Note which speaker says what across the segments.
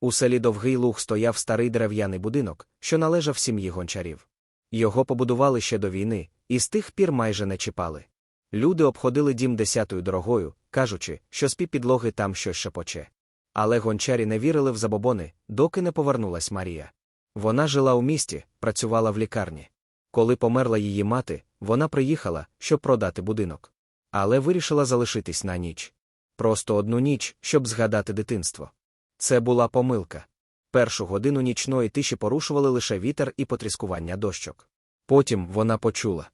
Speaker 1: У селі Довгий Луг стояв старий дерев'яний будинок, що належав сім'ї гончарів. Його побудували ще до війни, і з тих пір майже не чіпали. Люди обходили дім десятою дорогою, кажучи, що з підлоги там щось шепоче. Але гончарі не вірили в забобони, доки не повернулась Марія. Вона жила у місті, працювала в лікарні. Коли померла її мати, вона приїхала, щоб продати будинок. Але вирішила залишитись на ніч. Просто одну ніч, щоб згадати дитинство. Це була помилка. Першу годину нічної тиші порушували лише вітер і потріскування дощок. Потім вона почула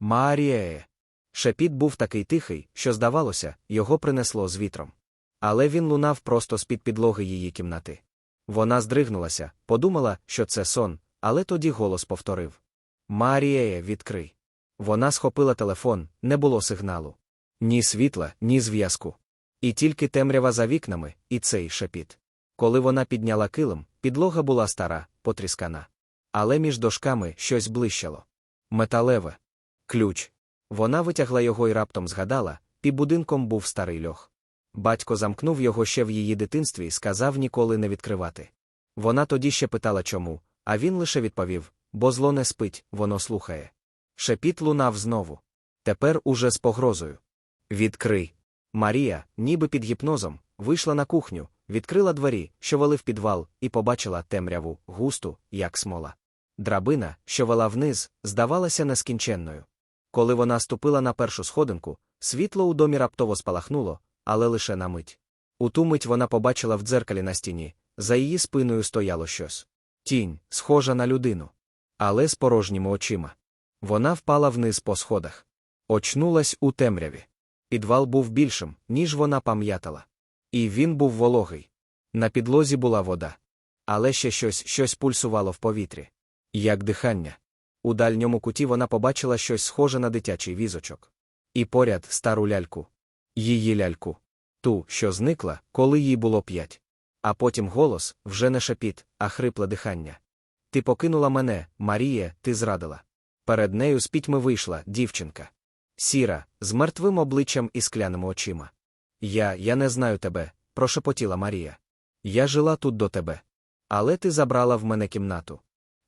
Speaker 1: Маріє. Шепіт був такий тихий, що, здавалося, його принесло з вітром. Але він лунав просто з-під підлоги її кімнати. Вона здригнулася, подумала, що це сон, але тоді голос повторив Маріє, відкрий. Вона схопила телефон, не було сигналу. Ні світла, ні зв'язку. І тільки темрява за вікнами, і цей шепіт. Коли вона підняла килим, підлога була стара, потріскана. Але між дошками щось блищало. Металеве. Ключ. Вона витягла його і раптом згадала, під будинком був старий льох. Батько замкнув його ще в її дитинстві і сказав ніколи не відкривати. Вона тоді ще питала чому, а він лише відповів бо зло не спить, воно слухає. Шепіт лунав знову. Тепер уже з погрозою. Відкрий. Марія, ніби під гіпнозом, вийшла на кухню, відкрила двері, що вели в підвал, і побачила темряву, густу, як смола. Драбина, що вела вниз, здавалася нескінченною. Коли вона ступила на першу сходинку, світло у домі раптово спалахнуло, але лише на мить. У ту мить вона побачила в дзеркалі на стіні, за її спиною стояло щось. Тінь, схожа на людину. Але з порожніми очима. Вона впала вниз по сходах. Очнулась у темряві. Підвал був більшим, ніж вона пам'ятала. І він був вологий. На підлозі була вода. Але ще щось щось пульсувало в повітрі. Як дихання. У дальньому куті вона побачила щось схоже на дитячий візочок. І поряд стару ляльку. Її ляльку. Ту, що зникла, коли їй було п'ять. А потім голос вже не шепіт, а хрипле дихання. Ти покинула мене, Маріє, ти зрадила. Перед нею з пітьми вийшла дівчинка. Сіра, з мертвим обличчям і скляними очима. Я, я не знаю тебе, прошепотіла Марія. Я жила тут до тебе. Але ти забрала в мене кімнату.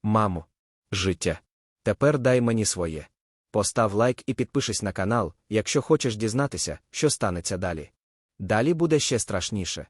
Speaker 1: Мамо, життя. Тепер дай мені своє. Постав лайк і підпишись на канал, якщо хочеш дізнатися, що станеться далі. Далі буде ще страшніше.